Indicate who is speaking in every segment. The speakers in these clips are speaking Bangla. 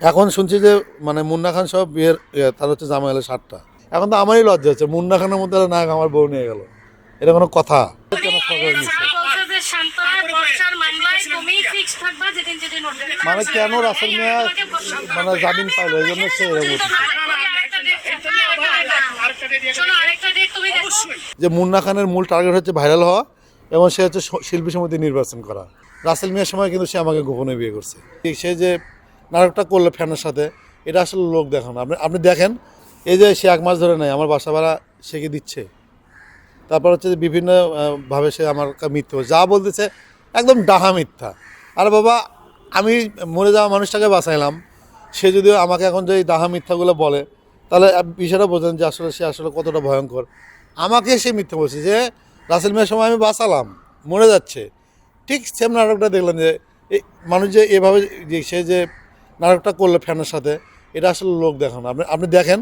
Speaker 1: এখন শুনছি যে মানে মুন্না খান সব বিয়ের তার হচ্ছে জামা এলো সাতটা এখন তো আমারই লজ্জা হচ্ছে, মুন্না খানের মধ্যে না আমার বউ নিয়ে গেল। এটা কোনো কথা? মানে কেন রাসেল মিয়া মানে জামিন পাইলো? এই জন্য সে যে মুন্না খানের মূল টার্গেট হচ্ছে ভাইরাল হওয়া এবং সে হচ্ছে শিল্পী সমিতি নির্বাচন করা। রাসেল মিয়ার সময় কিন্তু সে আমাকে গোপনে বিয়ে করছে। সে যে নাটকটা করল ফ্যানের সাথে, এটা আসলে লোক দেখানো আপনি আপনি দেখেন, এই যে সে এক মাস ধরে নেয়, আমার বাসা ভাড়া সে দিচ্ছে? তারপর হচ্ছে যে বিভিন্নভাবে সে আমার মিথ্যে। যা বলতেছে একদম ডাহা মিথ্যা। আর বাবা, আমি মরে যাওয়া মানুষটাকে বাঁচাইলাম। সে যদিও আমাকে এখন যে ডাহা মিথ্যাগুলো বলে, তাহলে বিষয়টা বোঝেন যে আসলে সে আসলে কতটা ভয়ঙ্কর। আমাকে সে মিথ্যা বলছে যে, রাসেল মিয়ার সময় আমি বাঁচালাম, মরে যাচ্ছে। ঠিক সেম নাটকটা দেখলাম যে এই মানুষ যে এভাবে যে, সে যে নাটকটা করল ফ্যানের সাথে, এটা আসলে লোক দেখানো আপনি আপনি দেখেন,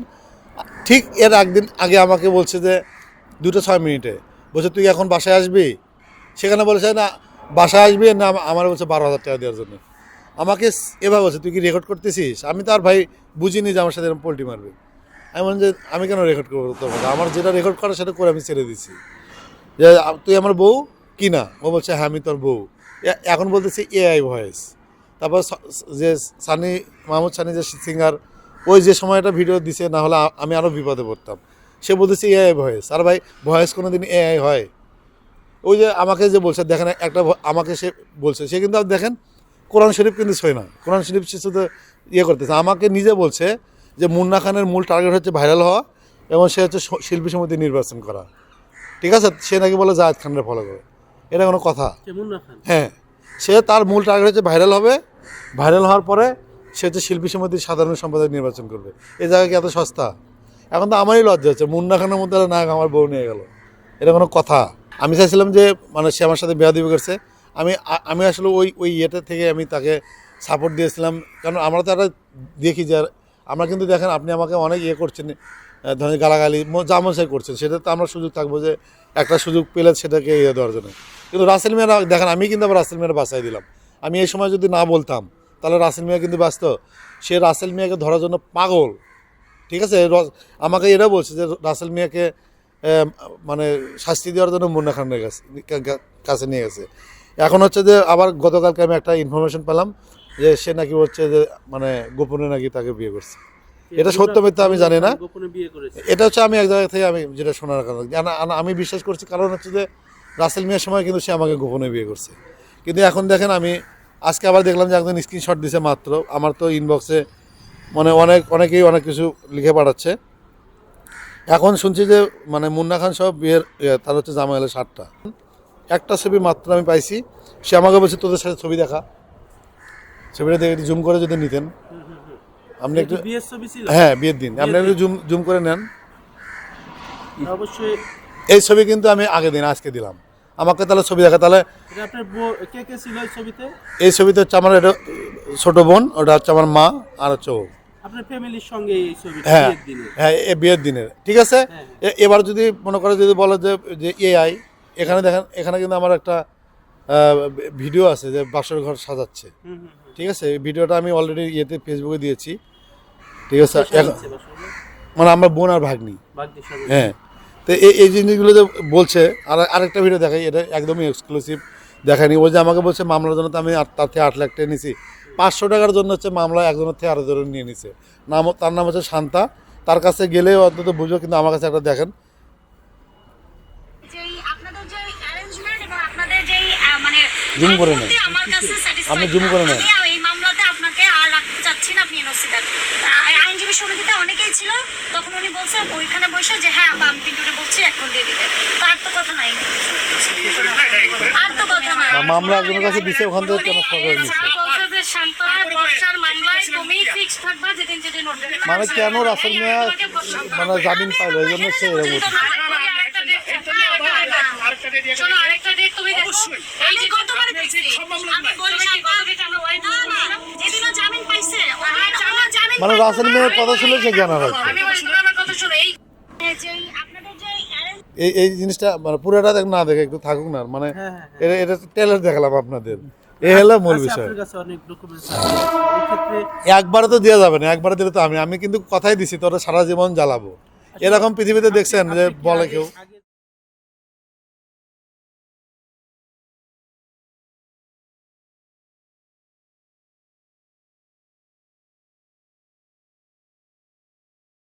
Speaker 1: ঠিক এর একদিন আগে আমাকে বলছে যে দুটো ছয় মিনিটে। বলছে, তুই এখন বাসায় আসবি? সেখানে বলেছে, না, বাসায় আসবি না, আমার বলছে বারো হাজার টাকা দেওয়ার জন্য। আমাকে এভাবে বলছে, তুই কি রেকর্ড করতেছিস? আমি তো আর ভাই বুঝিনি যে আমার সাথে এরকম পোল্ট্রি মারবে। আমি বললাম যে, আমি কেন রেকর্ড করব কথা আমার যেটা রেকর্ড করে সেটা করে আমি ছেড়ে দিছি। যে তুই আমার বউ? কি না? ও বলছে হ্যাঁ আমি তোর বউ। এখন বলতেছি এআই ভয়েস তারপর যে সানি মাহমুদ সানি যে সিঙ্গার ওই যে সময়টা ভিডিও দিছে না হলে আমি আরও বিপদে পড়তাম। সে বলতেছে এআই ভয়েস। আর ভাই ভয়েস কোনো দিন এআই হয়। ওই যে আমাকে যে বলছে দেখেন একটা আমাকে সে বলছে সে কিন্তু দেখেন কোরআন শরীফ কিন্তু ছয় না। কোরআন শরীফ সে শুধু ইয়ে করতেছে। আমাকে নিজে বলছে যে মুন্না খানের মূল টার্গেট হচ্ছে ভাইরাল হওয়া এবং সে হচ্ছে শিল্পী সমিতি নির্বাচন করা। ঠিক আছে? সে নাকি বলে জাহেদ খানের ফলো করে। এটা কোনো কথা। হ্যাঁ। সে তার মূল টার্গেট হচ্ছে ভাইরাল হবে। ভাইরাল হওয়ার পরে সে হচ্ছে শিল্পী সমিতির সাধারণ সম্পাদক নির্বাচন করবে। এই জায়গা কি এত সস্তা? এখন তো আমারই লজ্জা হচ্ছে। মুন্না খানের মধ্যে না আমার বউ নিয়ে গেল। এটা কোনো কথা। আমি চাইছিলাম যে মানে সে আমার সাথে বিয়া দিবে করছে। আমি আমি আসলে ওই ওই ইয়েটা থেকে আমি তাকে সাপোর্ট দিয়েছিলাম। কারণ আমরা তো একটা দেখি যে, আমরা কিন্তু দেখেন আপনি আমাকে অনেক ইয়ে করছেন। ধরেন গালাগালি মশাই করছেন, সেটা তো আমরা সুযোগ থাকব যে একটা সুযোগ পেলে সেটাকে ইয়ে দেওয়ার জন্য। কিন্তু রাসেল মিয়ারা, দেখেন, আমি কিন্তু আবার রাসেল মিয়ারা বাঁচাই দিলাম। আমি এই সময় যদি না বলতাম, তাহলে রাসেল মিয়া কিন্তু ব্যস্ত। সে রাসেল মিয়াকে ধরার জন্য পাগল। ঠিক আছে? আমাকে এটাও বলছে যে রাসেল মিয়াকে মানে শাস্তি দেওয়ার জন্য মুন্না খানের কাছে কাছে নিয়ে গেছে। এখন হচ্ছে যে আবার গতকালকে আমি একটা ইনফরমেশন পেলাম যে সে নাকি হচ্ছে যে মানে গোপনে নাকি তাকে বিয়ে করছে। এটা সত্য মিথ্যা আমি জানি না। এটা হচ্ছে আমি এক জায়গা থেকে আমি যেটা শোনার কারণ। আমি বিশ্বাস করছি কারণ হচ্ছে যে রাসেল মিয়ার সময় কিন্তু সে আমাকে গোপনে বিয়ে করছে। কিন্তু এখন দেখেন আমি আজকে আবার দেখলাম যে একজন স্ক্রিনশট দিছে মাত্র। আমার তো ইনবক্সে মানে অনেক অনেকেই অনেক কিছু লিখে পাঠাচ্ছে। এখন শুনছি যে মানে মুন্না খান সব বিয়ের তার হচ্ছে জামা এলো সাতটা। একটা ছবি মাত্র আমি পাইছি। সে আমাকে বলছে তোদের সাথে ছবি দেখা। ছবিটা দেখে জুম করে যদি নিতেন। আপনি একটু হ্যাঁ বিয়ের দিন। আপনি একটু জুম জুম করে নেন।
Speaker 2: অবশ্যই
Speaker 1: এই ছবি কিন্তু আমি আগে দিন আজকে দিলাম। আমাকে তাহলে ছবি দেখা তাহলে
Speaker 2: এই ছবিতে?
Speaker 1: হচ্ছে আমার এটা ছোট বোন ওটা হচ্ছে আমার মা আর হচ্ছে ও।
Speaker 2: আপনার ফ্যামিলির সঙ্গে এই ছবি
Speaker 1: হ্যাঁ হ্যাঁ এ বিয়ের দিনের ঠিক আছে?
Speaker 2: হ্যাঁ।
Speaker 1: এবার যদি মনে করে যদি বলো যে যে এআই এখানে দেখেন এখানে কিন্তু আমার একটা ভিডিও আছে যে বাসর ঘর সাজাচ্ছে। ঠিক আছে? ভিডিওটা আমি অলরেডি ইয়েতে ফেসবুকে দিয়েছি। ঠিক আছে মানে আমার বোন আর ভাগ্নি। হ্যাঁ তো এই এই জিনিসগুলো যে বলছে আর আরেকটা ভিডিও দেখাই এটা একদমই এক্সক্লুসিভ দেখায়নি। ও যে আমাকে বলছে মামলার জন্য তো আমি আট- তার থেকে আট লাখ টাকা নিছি। পাঁচশো টাকার জন্য হচ্ছে মামলা একজনের থেকে আরও ধরে নিয়ে নিছে। নাম তার নাম হচ্ছে শান্তা। তার কাছে গেলে অন্তত বুঝো কিন্তু আমার কাছে একটা দেখেন।
Speaker 3: যেই আপনাদের যে অ্যারেঞ্জমেন্ট এবং আপনাদের যেই আহ, মানে
Speaker 1: Zoom করে নেন। আপনি zoom করে নেন।
Speaker 3: আমি এই মামলাতে আপনাকে আর রাখতে চাচ্ছি না আপনি এনওসি দেন সমিতিতে অনেকেই ছিল তখন উনি বলছে ওইখানে বসে যে হ্যাঁ আমি পিন্টুরে বলছি এখন দিয়ে দিতে তার তো কথা নাই। আর তো কথা নাই।
Speaker 1: মামলা একজনের কাছে দিছে, ওখান থেকে কেন সরকার নিচ্ছে?
Speaker 3: বলছে শান্তরা বর্ষার মামলায় তুমি ফিক্স থাকবা যেদিন যেদিন
Speaker 1: মানে কেন রাসেল মিয়া মানে জামিন পাইলো? এই জন্য সে
Speaker 3: শোনো, আরেকটা date তুমি দেখো। এই যে গতবার দেখছি। আমি বলছি, গত date আমরা না, না, যেদিনও জামিন পাইছে, ওই দিন আমার জামিন
Speaker 1: মানে রাসেল মিয়ার কথা শুনে সে জ্ঞান হারাচ্ছে।
Speaker 3: আমি বলছি, তুমি আমার কথা শোনো। এই যে আপনাদের যে
Speaker 1: এই এই জিনিসটা মানে পুরোটা দেখ না দেখে একটু থাকুক না মানে
Speaker 2: হ্যাঁ, হ্যাঁ,
Speaker 1: এটা এটা টেলার দেখালাম আপনাদের। এ হলো মূল বিষয়।
Speaker 2: এই ক্ষেত্রে
Speaker 1: একবারে তো দেওয়া যাবে না একবারে দিলে তো আমি আমি কিন্তু কথাই দিছি তোরা সারা জীবন জ্বালাবো। এরকম পৃথিবীতে দেখছেন যে বলে কেউ